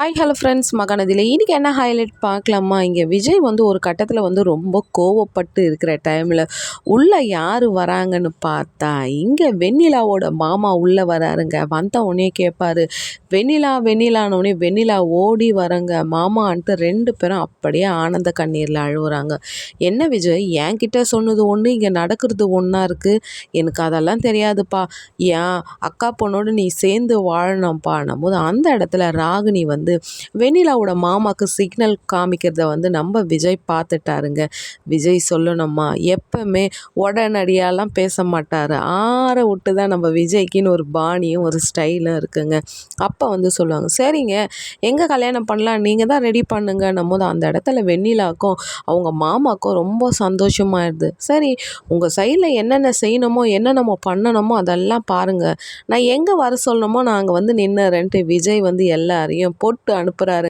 Hi hello friends மகாநதியில் இன்றைக்கி என்ன highlight பார்க்கலாமா? இங்கே விஜய் வந்து ஒரு கட்டத்தில் வந்து ரொம்ப கோவப்பட்டு இருக்கிற டைமில் உள்ளே யார் வராங்கன்னு பார்த்தா இங்கே வெண்ணிலாவோட மாமா உள்ளே வராருங்க. வந்த உடனே கேட்பாரு வெண்ணிலா வெண்ணிலானோடனே வெண்ணிலா ஓடி வரங்க மாமான்ட்டு ரெண்டு பேரும் அப்படியே ஆனந்த கண்ணீரில் அழுகுறாங்க என்ன விஜய்? என்கிட்ட சொன்னது ஒன்று இங்கே நடக்கிறது ஒன்றா இருக்குது எனக்கு அதெல்லாம் தெரியாதுப்பா. ஏன்? அக்கா பொண்ணோடு நீ சேர்ந்து வாழணும்ப்பா. போது அந்த இடத்துல ராகினி வந்து வந்து வெண்ணிலாவோட மாமாவுக்கு சிக்னல் காமிக்கிறத வந்து நம்ம விஜய் பார்த்துட்டாருங்க. விஜய் சொல்லணுமா? எப்பவுமே உடனடியாலாம் பேச மாட்டார். ஆற விட்டு தான் நம்ம விஜய்க்குன்னு ஒரு பாணியும் ஒரு ஸ்டைலும் இருக்குங்க. அப்போ வந்து சொல்லுவாங்க சரிங்க எங்கே கல்யாணம் பண்ணலாம்? நீங்கள் தான் ரெடி பண்ணுங்கன்னும் போது அந்த இடத்துல வெண்ணிலாக்கும் அவங்க மாமாக்கும் ரொம்ப சந்தோஷமாயிடுது சரி உங்கள் சைடில் என்னென்ன செய்யணுமோ என்னென்னமோ பண்ணணுமோ அதெல்லாம் பாருங்கள் நான் எங்கே வர சொல்லணுமோ நான் அங்கே வந்து நின்றுறேன்ட்டு விஜய் வந்து எல்லாரையும் போட்டு அனுப்புகிறாரு